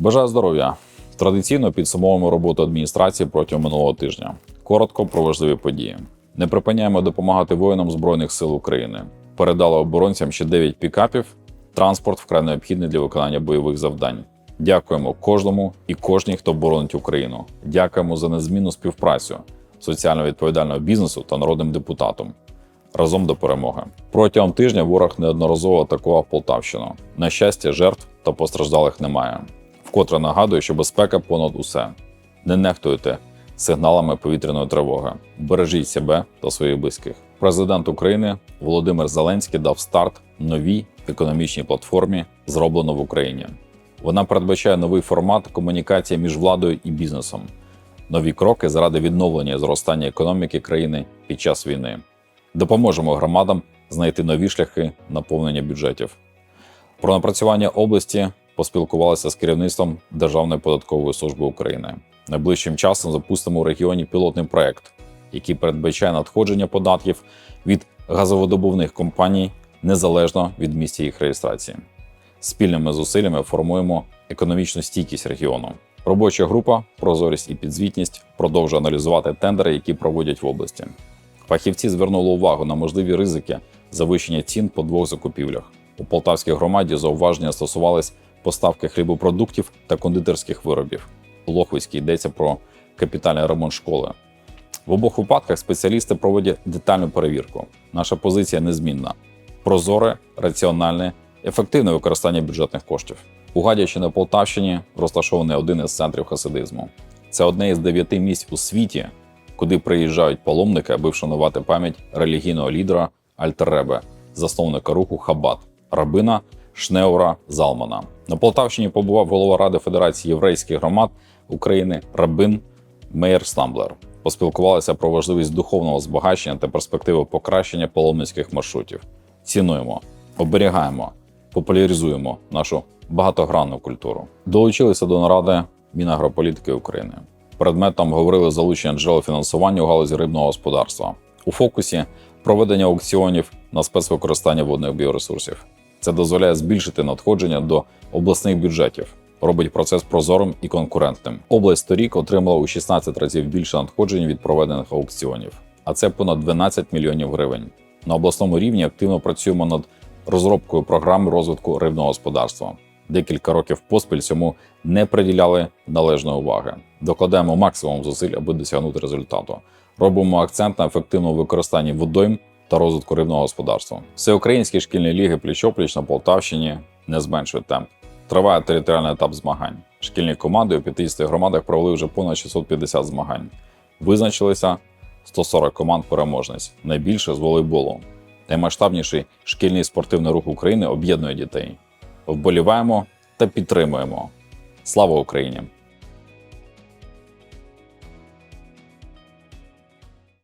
Бажаю здоров'я! Традиційно підсумовуємо роботу адміністрації протягом минулого тижня. Коротко про важливі події. Не припиняємо допомагати воїнам Збройних сил України. Передали оборонцям ще 9 пікапів. Транспорт вкрай необхідний для виконання бойових завдань. Дякуємо кожному і кожній, хто боронить Україну. Дякуємо за незмінну співпрацю соціально відповідального бізнесу та народним депутатам. Разом до перемоги. Протягом тижня ворог неодноразово атакував Полтавщину. На щастя, жертв та постраждалих немає. Вкотре нагадую, що безпека понад усе. Не нехтуйте сигналами повітряної тривоги. Бережіть себе та своїх близьких. Президент України Володимир Зеленський дав старт новій економічній платформі, зроблено в Україні. Вона передбачає новий формат комунікації між владою і бізнесом, нові кроки заради відновлення і зростання економіки країни під час війни. Допоможемо громадам знайти нові шляхи наповнення бюджетів. Про напрацювання області поспілкувалися з керівництвом Державної податкової служби України. Найближчим часом запустимо у регіоні пілотний проект, який передбачає надходження податків від газовидобувних компаній незалежно від місця їх реєстрації. Спільними зусиллями формуємо економічну стійкість регіону. Робоча група Прозорість і підзвітність продовжує аналізувати тендери, які проводять в області. Фахівці звернули увагу на можливі ризики завищення цін по двох закупівлях. У Полтавській громаді зауваження стосувались поставки хлібопродуктів та кондитерських виробів. У Лохвицькій йдеться про капітальний ремонт школи. В обох випадках спеціалісти проводять детальну перевірку. Наша позиція незмінна: прозоре, раціональне, ефективне використання бюджетних коштів. У Гадячі на Полтавщині розташований один із центрів хасидизму. Це одне із дев'яти місць у світі, куди приїжджають паломники, аби вшанувати пам'ять релігійного лідера Альтеребе, засновника руху Хабат, рабина Шнеура Залмана. На Полтавщині побував голова Ради Федерації єврейських громад України Рабин Мейер Стамблер. Поспілкувалися про важливість духовного збагачення та перспективи покращення паломницьких маршрутів. Цінуємо, оберігаємо, популяризуємо нашу багатогранну культуру. Долучилися до наради Мінагрополітики України. Предметом говорили залучення джерел фінансування у галузі рибного господарства. У фокусі проведення аукціонів на спецвикористання водних біоресурсів. Це дозволяє збільшити надходження до обласних бюджетів, робить процес прозорим і конкурентним. Область торік отримала у 16 разів більше надходжень від проведених аукціонів, а це понад 12 мільйонів гривень. На обласному рівні активно працюємо над розробкою програм розвитку рибного господарства. Декілька років поспіль цьому не приділяли належної уваги. Докладаємо максимум зусиль, аби досягнути результату. Робимо акцент на ефективному використанні водойм та розвитку рибного господарства. Всеукраїнські шкільні ліги пліч-опліч на Полтавщині не зменшують темп. Триває територіальний етап змагань. Шкільні команди у 50 громадах провели вже понад 650 змагань. Визначилися 140 команд переможниць, найбільше з волейболу. Наймасштабніший шкільний спортивний рух України об'єднує дітей. Вболіваємо та підтримуємо. Слава Україні!